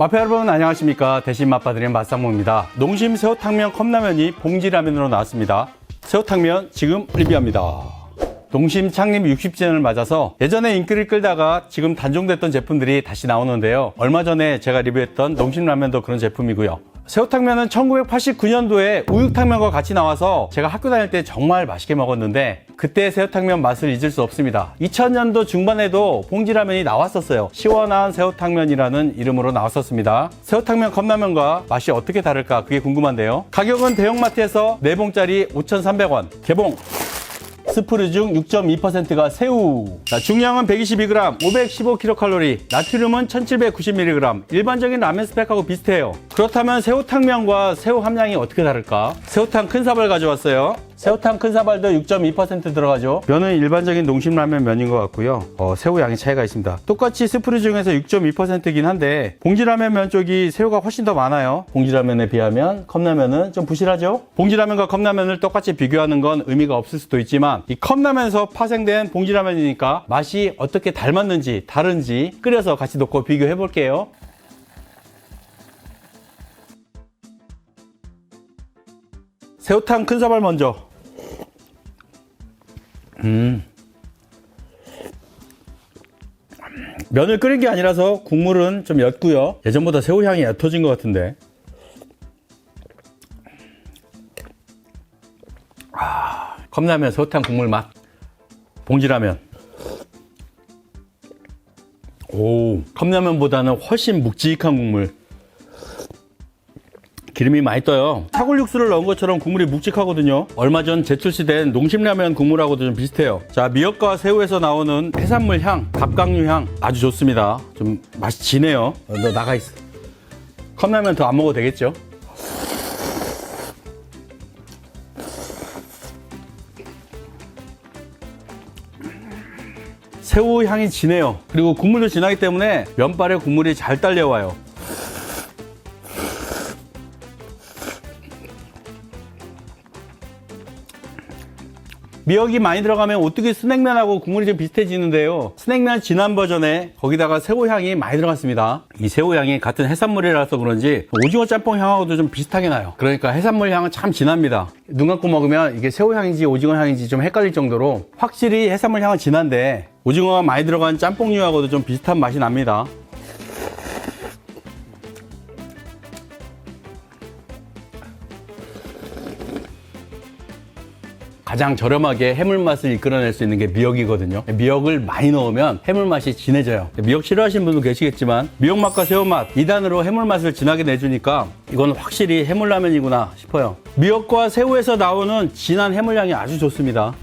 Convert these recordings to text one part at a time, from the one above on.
마페 여러분 안녕하십니까? 대신 맛봐드리는 맛상무입니다. 농심 새우탕면 컵라면이 봉지라면으로 나왔습니다. 새우탕면 지금 리뷰합니다. 농심 창립 60주년을 맞아서 예전에 인기를 끌다가 지금 단종됐던 제품들이 다시 나오는데요. 얼마 전에 제가 리뷰했던 농심 라면도 그런 제품이고요 새우탕면은 1989년도에 우육탕면과 같이 나와서 제가 학교 다닐 때 정말 맛있게 먹었는데 그때 새우탕면 맛을 잊을 수 없습니다. 2000년도 중반에도 봉지라면이 나왔었어요. 시원한 새우탕면이라는 이름으로 나왔었습니다. 새우탕면 컵라면과 맛이 어떻게 다를까 그게 궁금한데요. 가격은 대형마트에서 4봉짜리 5,300원, 개봉 스프르 중 6.2%가 새우. 자, 중량은 122g, 515kcal, 나트륨은 1790mg. 일반적인 라면 스펙하고 비슷해요. 그렇다면 새우탕면과 새우 함량이 어떻게 다를까? 새우탕 큰 사발 가져왔어요. 새우탕 큰 사발도 6.2% 들어가죠. 면은 일반적인 농심라면 면인 것 같고요. 어, 새우 양의 차이가 있습니다. 똑같이 스프르 중에서 6.2%긴 한데 봉지라면 면 쪽이 새우가 훨씬 더 많아요. 봉지라면에 비하면 컵라면은 좀 부실하죠. 봉지라면과 컵라면을 똑같이 비교하는 건 의미가 없을 수도 있지만 이 컵라면에서 파생된 봉지라면이니까 맛이 어떻게 닮았는지 다른지 끓여서 같이 놓고 비교해 볼게요. 새우탕 큰 사발 먼저. 음. 면을 끓인 게 아니라서 국물은 좀 옅고요. 예전보다 새우 향이 옅어진 것 같은데. 아, 컵라면 새우탕 국물 맛. 봉지라면. 오, 컵라면보다는 훨씬 묵직한 국물. 기름이 많이 떠요. 사골 육수를 넣은 것처럼 국물이 묵직하거든요. 얼마 전 재출시된 농심라면 국물하고도 좀 비슷해요. 자, 미역과 새우에서 나오는 해산물 향, 갑각류 향 아주 좋습니다. 좀 맛이 진해요. 어, 너 나가 있어. 컵라면 더 안 먹어도 되겠죠? 새우 향이 진해요. 그리고 국물도 진하기 때문에 면발에 국물이 잘 딸려와요. 미역이 많이 들어가면 오뚜기 스낵면하고 국물이 좀 비슷해지는데요. 스낵면 진한 버전에 거기다가 새우향이 많이 들어갔습니다. 이 새우향이 같은 해산물이라서 그런지 오징어 짬뽕 향하고도 좀 비슷하게 나요. 그러니까 해산물 향은 참 진합니다. 눈 감고 먹으면 이게 새우향인지 오징어 향인지 좀 헷갈릴 정도로 확실히 해산물 향은 진한데 오징어가 많이 들어간 짬뽕류하고도 좀 비슷한 맛이 납니다. 가장 저렴하게 해물 맛을 이끌어낼 수 있는 게 미역이거든요. 미역을 많이 넣으면 해물 맛이 진해져요. 미역 싫어하시는 분도 계시겠지만 미역 맛과 새우 맛 2단으로 해물 맛을 진하게 내주니까 이건 확실히 해물라면이구나 싶어요. 미역과 새우에서 나오는 진한 해물향이 아주 좋습니다.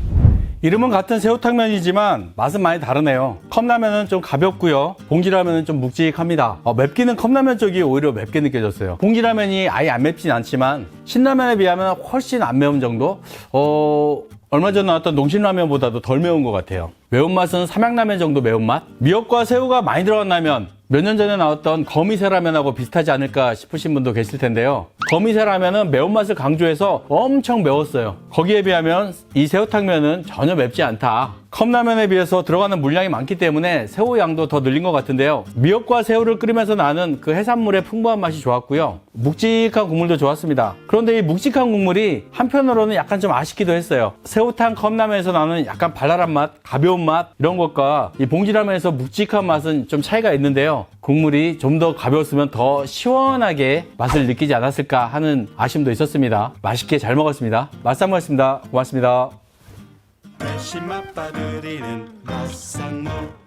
이름은 같은 새우탕면이지만 맛은 많이 다르네요. 컵라면은 좀 가볍고요. 봉지라면은 좀 묵직합니다. 어, 맵기는 컵라면 쪽이 오히려 맵게 느껴졌어요. 봉지라면이 아예 안 맵진 않지만 신라면에 비하면 훨씬 안 매운 정도? 어, 얼마 전 나왔던 농심라면보다도 덜 매운 것 같아요. 매운맛은 삼양라면 정도 매운맛? 미역과 새우가 많이 들어간 라면 몇 년 전에 나왔던 거미새 라면하고 비슷하지 않을까 싶으신 분도 계실 텐데요. 거미새 라면은 매운맛을 강조해서 엄청 매웠어요. 거기에 비하면 이 새우탕면은 전혀 맵지 않다. 컵라면에 비해서 들어가는 물량이 많기 때문에 새우 양도 더 늘린 것 같은데요. 미역과 새우를 끓이면서 나는 그 해산물의 풍부한 맛이 좋았고요. 묵직한 국물도 좋았습니다. 그런데 이 묵직한 국물이 한편으로는 약간 좀 아쉽기도 했어요. 새우탕 컵라면에서 나는 약간 발랄한 맛, 가벼운 맛 이런 것과 이 봉지라면에서 묵직한 맛은 좀 차이가 있는데요. 국물이 좀 더 가벼웠으면 더 시원하게 맛을 느끼지 않았을까 하는 아쉬움도 있었습니다. 맛있게 잘 먹었습니다. 맛상 먹었습니다. 고맙습니다. 대신 맛봐드리는 맛상무